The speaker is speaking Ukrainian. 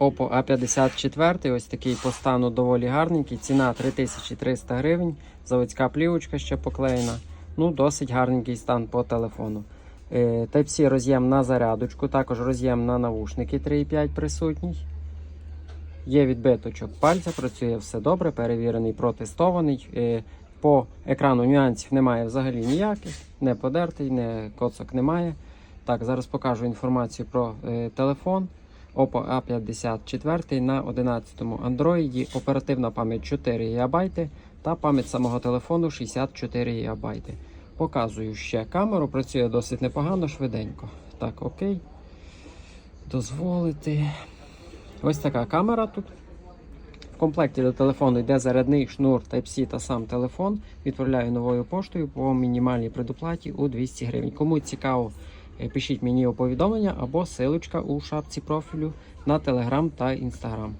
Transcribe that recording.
Oppo A54, ось такий по стану доволі гарненький. Ціна 3300 гривень. Заводська плівочка ще поклеєна. Ну, досить гарненький стан по телефону. Е, Type-C роз'єм на зарядочку, також роз'єм на навушники 3,5 присутній. Є відбиточок пальця, працює все добре, перевірений, протестований. Е, По екрану нюансів немає взагалі ніяких, не подертий, не коцок немає. Так, зараз покажу інформацію про е, телефон. Oppo A54 на 11 Android, оперативна пам'ять 4 ГБ та пам'ять самого телефону 64 ГБ. Показую ще камеру, працює досить непогано, швиденько. Так, окей. Дозволити. Ось така камера тут. В комплекті до телефону йде зарядний шнур Type-C та сам телефон. Відправляю новою поштою по мінімальній предоплаті у 200 гривень. Кому цікаво, пишіть мені у повідомлення або силочка у шапці профілю на Telegram та Instagram.